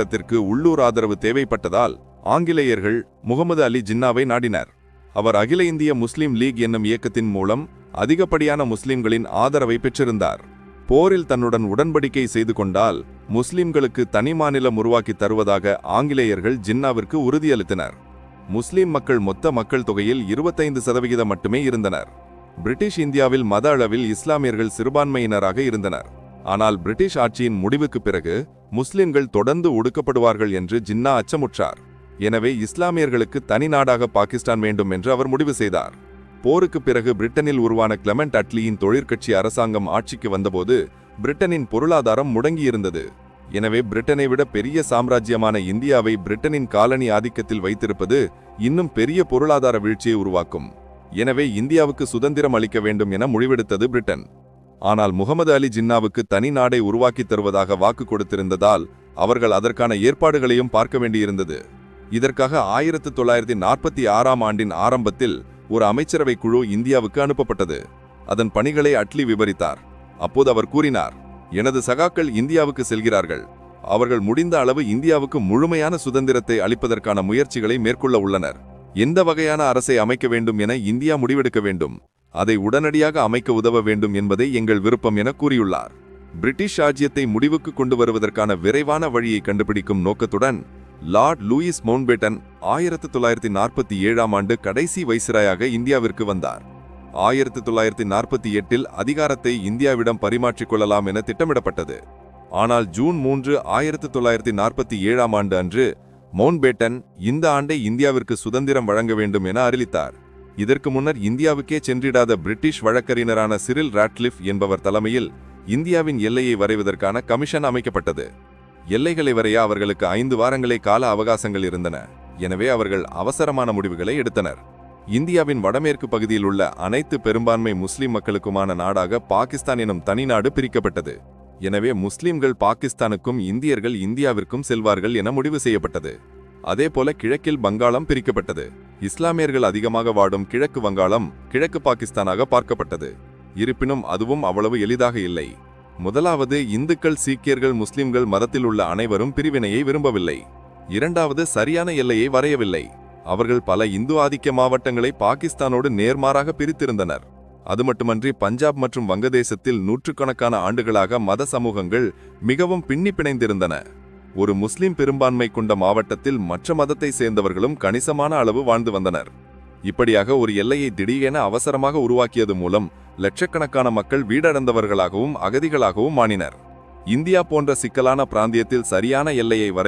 போராட்டத்திற்கு உள்ளூர் ஆதரவு தேவைப்பட்டதால் ஆங்கிலேயர்கள் முகமது அலி ஜின்னாவை நாடினர். அவர் அகில இந்திய முஸ்லிம் லீக் என்னும் இயக்கத்தின் மூலம் அதிகப்படியான முஸ்லிம்களின் ஆதரவை பெற்றிருந்தார். போரில் தன்னுடன் உடன்படிக்கை செய்து கொண்டால் முஸ்லிம்களுக்கு தனி மாநிலம் உருவாக்கி தருவதாக ஆங்கிலேயர்கள் ஜின்னாவிற்கு உறுதியளித்தனர். முஸ்லிம் மக்கள் மொத்த மக்கள் தொகையில் இருபத்தைந்து சதவிகிதம் மட்டுமே இருந்தனர். பிரிட்டிஷ் இந்தியாவில் மத அளவில் இஸ்லாமியர்கள் சிறுபான்மையினராக இருந்தனர். ஆனால் பிரிட்டிஷ் ஆட்சியின் முடிவுக்கு பிறகு முஸ்லிம்கள் தொடர்ந்து ஒடுக்கப்படுவார்கள் என்று ஜின்னா அச்சமுற்றார். எனவே இஸ்லாமியர்களுக்கு தனி நாடாக பாகிஸ்தான் வேண்டும் என்று அவர் முடிவு செய்தார். போருக்கு பிறகு பிரிட்டனில் உருவான கிளமெண்ட் அட்லியின் தொழிற்கட்சி அரசாங்கம் ஆட்சிக்கு வந்தபோது பிரிட்டனின் பொருளாதாரம் முடங்கியிருந்தது. எனவே பிரிட்டனை விட பெரிய சாம்ராஜ்யமான இந்தியாவை பிரிட்டனின் காலனி ஆதிக்கத்தில் வைத்திருப்பது இன்னும் பெரிய பொருளாதார வீழ்ச்சியை உருவாக்கும். எனவே இந்தியாவுக்கு சுதந்திரம் அளிக்க வேண்டும் என முடிவெடுத்தது பிரிட்டன். ஆனால் முகமது அலி ஜின்னாவுக்கு தனி நாடை உருவாக்கித் தருவதாக வாக்கு கொடுத்திருந்ததால் அவர்கள் அதற்கான ஏற்பாடுகளையும் பார்க்க வேண்டியிருந்தது. இதற்காக ஆயிரத்து தொள்ளாயிரத்தி நாற்பத்தி ஆறாம் ஆண்டின் ஆரம்பத்தில் ஒரு அமைச்சரவை குழு இந்தியாவுக்கு அனுப்பப்பட்டது. அதன் பணிகளை அட்லி விவரித்தார். அப்போது அவர் கூறினார் எனது சகாக்கள் இந்தியாவுக்கு செல்கிறார்கள். அவர்கள் முடிந்த அளவு இந்தியாவுக்கு முழுமையான சுதந்திரத்தை அளிப்பதற்கான முயற்சிகளை மேற்கொள்ள உள்ளனர். எந்த வகையான அரசை அமைக்க வேண்டும் என இந்தியா முடிவெடுக்க வேண்டும். அதை உடனடியாக அமைக்க உதவ வேண்டும் என்பதே எங்கள் விருப்பம் என கூறியுள்ளார். பிரிட்டிஷ் ராஜ்யத்தை முடிவுக்கு கொண்டு வருவதற்கான விரைவான வழியை கண்டுபிடிக்கும் நோக்கத்துடன் லார்ட் லூயிஸ் மவுண்ட்பேட்டன் ஆயிரத்து தொள்ளாயிரத்தி நாற்பத்தி ஏழாம் ஆண்டு கடைசி வைசிராயாக இந்தியாவிற்கு வந்தார். ஆயிரத்து தொள்ளாயிரத்தி நாற்பத்தி எட்டில் அதிகாரத்தை இந்தியாவிடம் பரிமாற்றிக் கொள்ளலாம் என திட்டமிடப்பட்டது. ஆனால் ஜூன் மூன்று ஆயிரத்து தொள்ளாயிரத்தி நாற்பத்தி ஏழாம் ஆண்டு அன்று மவுண்ட்பேட்டன் இந்த ஆண்டை இந்தியாவிற்கு சுதந்திரம் வழங்க வேண்டும் என அறிவித்தார் இதற்கு முன்னர் இந்தியாவுக்கே சென்றிடாத பிரிட்டிஷ் வழக்கறிஞரான சிரில் ராட்லிஃப் என்பவர் தலைமையில் இந்தியாவின் எல்லையை வரைவதற்கான கமிஷன் அமைக்கப்பட்டது. எல்லைகளை வரைய அவர்களுக்கு ஐந்து வாரங்களே கால அவகாசங்கள் இருந்தன. எனவே அவர்கள் அவசரமான முடிவுகளை எடுத்தனர். இந்தியாவின் வடமேற்கு பகுதியில் உள்ள அனைத்து பெரும்பான்மை முஸ்லிம் மக்களுக்குமான நாடாக பாகிஸ்தான் எனும் தனிநாடு பிரிக்கப்பட்டது. எனவே முஸ்லிம்கள் பாகிஸ்தானுக்கும் இந்தியர்கள் இந்தியாவிற்கும் செல்வார்கள் என முடிவு செய்யப்பட்டது. அதேபோல கிழக்கில் வங்காளம் பிரிக்கப்பட்டது. இஸ்லாமியர்கள் அதிகமாக வாடும் கிழக்கு வங்காளம் கிழக்கு பாகிஸ்தானாக பார்க்கப்பட்டது. இருப்பினும் அதுவும் அவ்வளவு எளிதாக இல்லை. முதலாவது இந்துக்கள் சீக்கியர்கள் முஸ்லிம்கள் மதத்தில் உள்ள அனைவரும் பிரிவினையை விரும்பவில்லை. இரண்டாவது சரியான எல்லையை வரையவில்லை. அவர்கள் பல இந்து ஆதிக்க மாவட்டங்களை பாகிஸ்தானோடு நேர்மாறாக பிரித்திருந்தனர். அது மட்டுமன்றி பஞ்சாப் மற்றும் வங்கதேசத்தில் நூற்றுக்கணக்கான ஆண்டுகளாக மத சமூகங்கள் மிகவும் பின்னி பிணைந்திருந்தன ஒரு முஸ்லிம் பெரும்பான்மை கொண்ட மாவட்டத்தில் மற்ற மதத்தை சேர்ந்தவர்களும் கணிசமான அளவு வாழ்ந்து வந்தனர். இப்படியாக ஒரு எல்லையை திடீரென அவசரமாக உருவாக்கியது மூலம் லட்சக்கணக்கான மக்கள் வீடடைந்தவர்களாகவும் அகதிகளாகவும் மாறினர். இந்தியா போன்ற சிக்கலான பிராந்தியத்தில் சரியான எல்லையை வரை